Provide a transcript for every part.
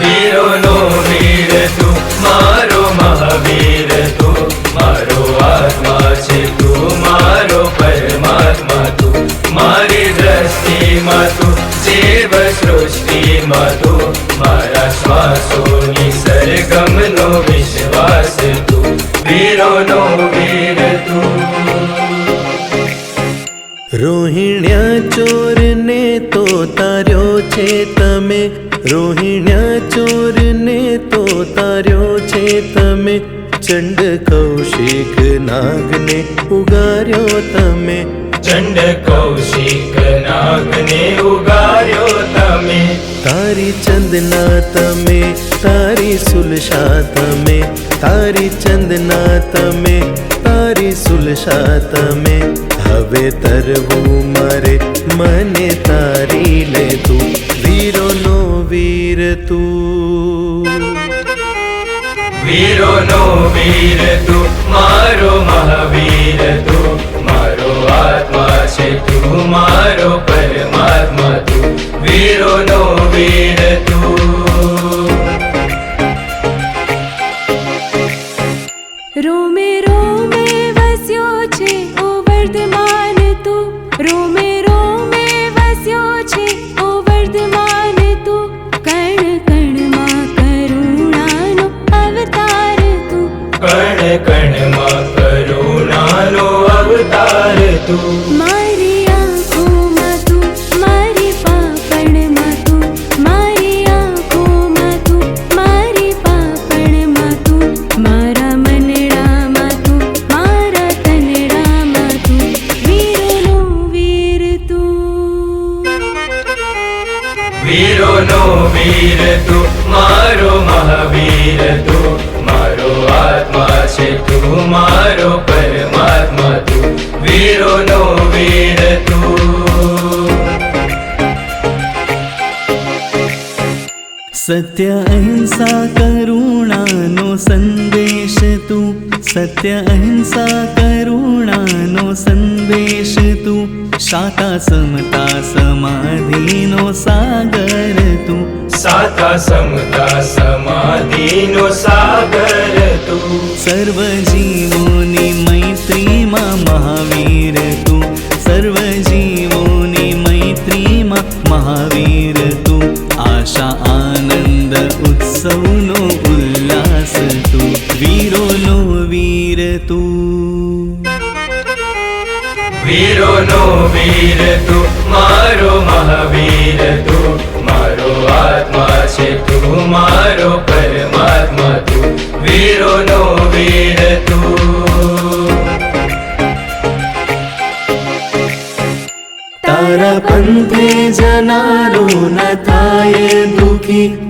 વીરોનો વીર તું, મારો મહાવીર તું, મારો આત્મા છે તું, મારો પરમાત્મા તું, મારી દ્રષ્ટિમાં તું, જીવ સૃષ્ટિમાં તું, મારા શ્વાસોની સરગમનો વિશ્વાસ તું, વીરોનો વીર તું. રોહિણ્યા ચોરને તો તાર્યો છે તમે રોહિણ્યા ચોરને તો તાર્યો છે તમે ચંડ કૌશિક નાગને ઉગાર્યો તમે ચંડ કૌશિક નાગને ઉગાર્યો તમે તારી ચંદના તમે તારી સુલશા તમે તારી ચંદના તમે તારી સુલશા તમે હવે તરવું મારે મને તારી લે તું વીરોનો વીર તું. વીરોનો વીર તું મારો મહાવીર તું મારો આત્મા છે તું મારો પરમાત્મા તું વીરોનો વીર તું. રોમે રોમે વીરનો વીર તું. વીરોનો વીર તું મારો મહાવીર તું મારો આત્મા છે તું મારો પરમાત્મા તું. सत्य अहिंसा करुणा नो सत्य अहिंसा करुणा नो सन्देशतु शाखा समता समाधिनो सागरतु साता समता समाधिनो सागरतु सर्वजीवोनि मैत्रीमा महावीरतु सर्वजीवोनि महावीर तु। आशा ઉત્સવનો ઉલ્લાસ તું વીરોનો વીર તું. વીરોનો વીર તું મારો મહાવીર તું મારો આત્મા છે તું મારો પરમાત્મા તું વીરોનો વીર તું. તારા પંથે જનારો ન થાય દુખી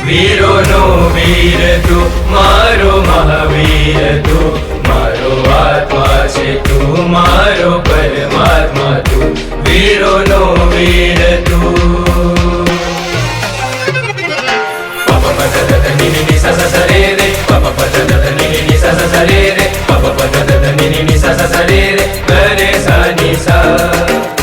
વીરોનો વીર તું મારો મહાવીર તું મારો આત્મા છે તું મારો પરમાત્મા તું વીરોનો વીર તું પપ પદ દદ નિ નિ નિ સ સ સ રે રે પપ પદ દદ નિ નિ નિ સ સ સ રે રે પપ પદ દદ નિ નિ નિ સ સ સ રે રે ગરે સા નિ સા